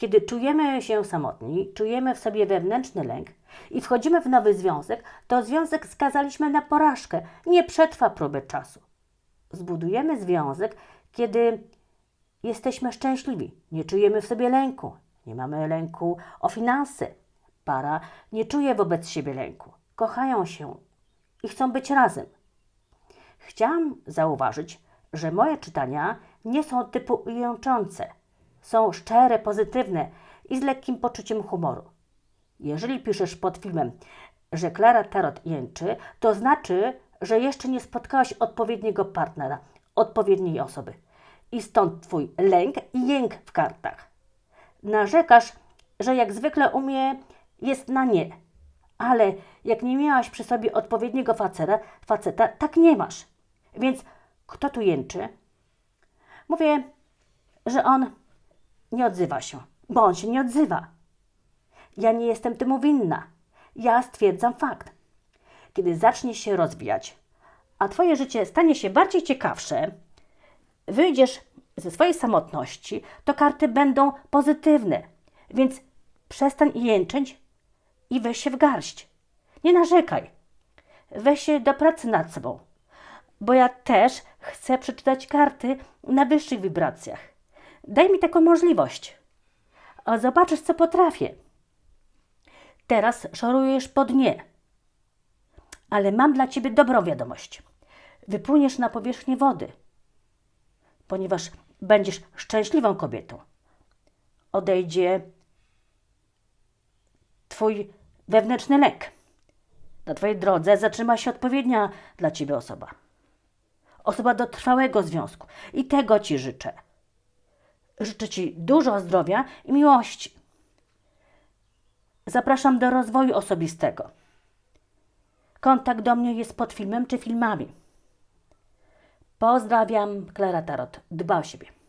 Kiedy czujemy się samotni, czujemy w sobie wewnętrzny lęk i wchodzimy w nowy związek, to związek skazaliśmy na porażkę. Nie przetrwa próby czasu. Zbudujemy związek, kiedy jesteśmy szczęśliwi, nie czujemy w sobie lęku, nie mamy lęku o finanse. Para nie czuje wobec siebie lęku, kochają się i chcą być razem. Chciałam zauważyć, że moje czytania nie są typu jęczące. Są szczere, pozytywne i z lekkim poczuciem humoru. Jeżeli piszesz pod filmem, że Klara Tarot jęczy, to znaczy, że jeszcze nie spotkałaś odpowiedniego partnera, odpowiedniej osoby. I stąd twój lęk i jęk w kartach. Narzekasz, że jak zwykle u mnie jest na nie. Ale jak nie miałaś przy sobie odpowiedniego faceta, faceta tak nie masz. Więc kto tu jęczy? Mówię, że on nie odzywa się, bo on się nie odzywa. Ja nie jestem temu winna. Ja stwierdzam fakt. Kiedy zaczniesz się rozwijać, a Twoje życie stanie się bardziej ciekawsze, wyjdziesz ze swojej samotności, to karty będą pozytywne. Więc przestań jęczeć i weź się w garść. Nie narzekaj. Weź się do pracy nad sobą. Bo ja też chcę przeczytać karty na wyższych wibracjach. Daj mi taką możliwość. A zobaczysz, co potrafię. Teraz szorujesz po dnie. Ale mam dla ciebie dobrą wiadomość. Wypłyniesz na powierzchnię wody, ponieważ będziesz szczęśliwą kobietą. Odejdzie twój wewnętrzny lęk. Na twojej drodze zatrzyma się odpowiednia dla ciebie osoba. Osoba do trwałego związku. I tego ci życzę. Życzę ci dużo zdrowia i miłości. Zapraszam do rozwoju osobistego. Kontakt do mnie jest pod filmem czy filmami. Pozdrawiam, Klara Tarot. Dba o siebie.